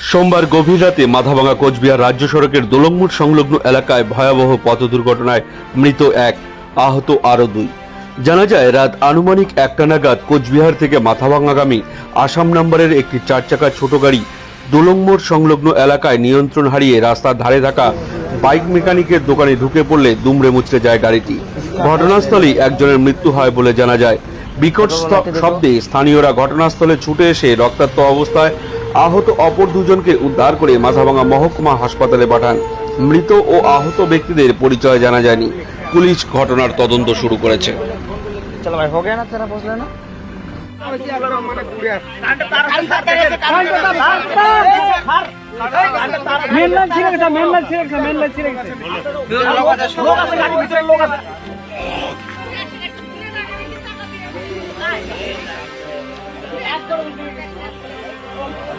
সোমবার গভীর রাতে মাথাভাঙা কোচবিহার রাজ্য সড়কের দোলংমুট সংলগ্ন এলাকায় ভয়াবহ পথ দুর্ঘটনায় মৃত এক, আহত আরও দুই। জানা যায়, রাত আনুমানিক একটা নাগাদ কোচবিহার থেকে মাথাভাঙাগামী আসাম নম্বরের একটি চার চাকা ছোট গাড়ি দোলংমোড় সংলগ্ন এলাকায় নিয়ন্ত্রণ হারিয়ে রাস্তার ধারে থাকা বাইক মেকানিকের দোকানে ঢুকে পড়লে দুমড়ে মুচড়ে যায় গাড়িটি। ঘটনাস্থলেই একজনের মৃত্যু হয় বলে জানা যায়। বিকট শব্দে স্থানীয়রা ঘটনাস্থলে ছুটে এসে রক্তাক্ত অবস্থায় আহত অপর দুজনকে উদ্ধার করে মাথাভাঙা মহকুমা হাসপাতালে পাঠান মৃত ও আহত ব্যক্তিদের পরিচয় জানা যায়নি পুলিশ ঘটনার তদন্ত শুরু করেছে